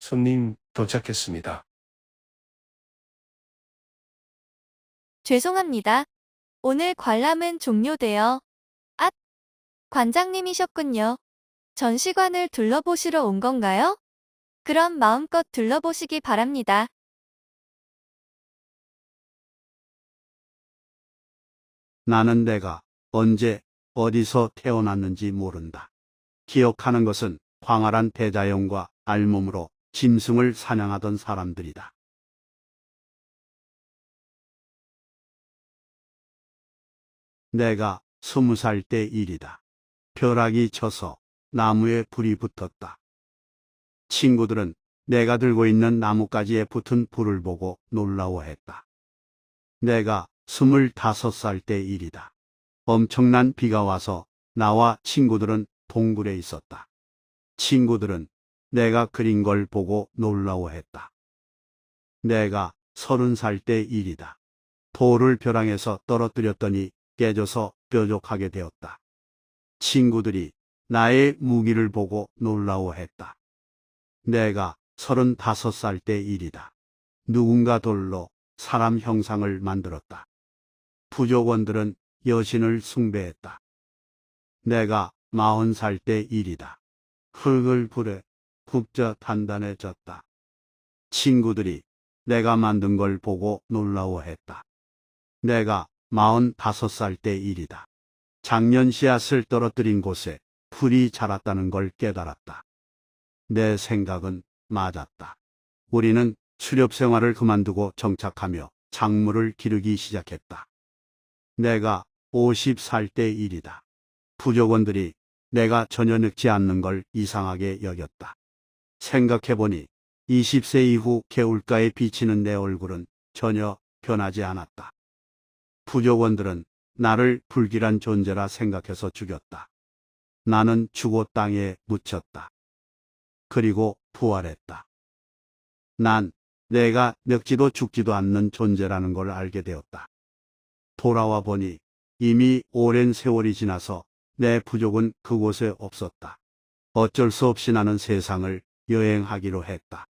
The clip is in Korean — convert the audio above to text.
손님 도착했습니다. 죄송합니다. 오늘 관람은 종료되어. 앗! 관장님이셨군요. 전시관을 둘러보시러 온 건가요? 그럼 마음껏 둘러보시기 바랍니다. 나는 내가 언제 어디서 태어났는지 모른다. 기억하는 것은 광활한 대자연과 알몸으로 짐승을 사냥하던 사람들이다. 내가 스무 살 때 일이다. 벼락이 쳐서 나무에 불이 붙었다. 친구들은 내가 들고 있는 나뭇가지에 붙은 불을 보고 놀라워했다. 내가 스물다섯 살 때 일이다. 엄청난 비가 와서 나와 친구들은 동굴에 있었다. 친구들은 내가 그린 걸 보고 놀라워했다. 내가 서른 살 때 일이다. 돌을 벼랑에서 떨어뜨렸더니 깨져서 뾰족하게 되었다. 친구들이 나의 무기를 보고 놀라워했다. 내가 서른다섯 살 때 일이다. 누군가 돌로 사람 형상을 만들었다. 부족원들은 여신을 숭배했다. 내가 마흔 살 때 일이다. 흙을 불에 굽자 단단해졌다. 친구들이 내가 만든 걸 보고 놀라워했다. 내가 마흔 다섯 살때 일이다. 작년 씨앗을 떨어뜨린 곳에 풀이 자랐다는 걸 깨달았다. 내 생각은 맞았다. 우리는 수렵 생활을 그만두고 정착하며 작물을 기르기 시작했다. 내가 50살 때 일이다. 부족원들이 내가 전혀 늙지 않는 걸 이상하게 여겼다. 생각해보니 20세 이후 개울가에 비치는 내 얼굴은 전혀 변하지 않았다. 부족원들은 나를 불길한 존재라 생각해서 죽였다. 나는 죽어 땅에 묻혔다. 그리고 부활했다. 난 내가 늙지도 죽지도 않는 존재라는 걸 알게 되었다. 돌아와 보니 이미 오랜 세월이 지나서 내 부족은 그곳에 없었다. 어쩔 수 없이 나는 세상을 여행하기로 했다.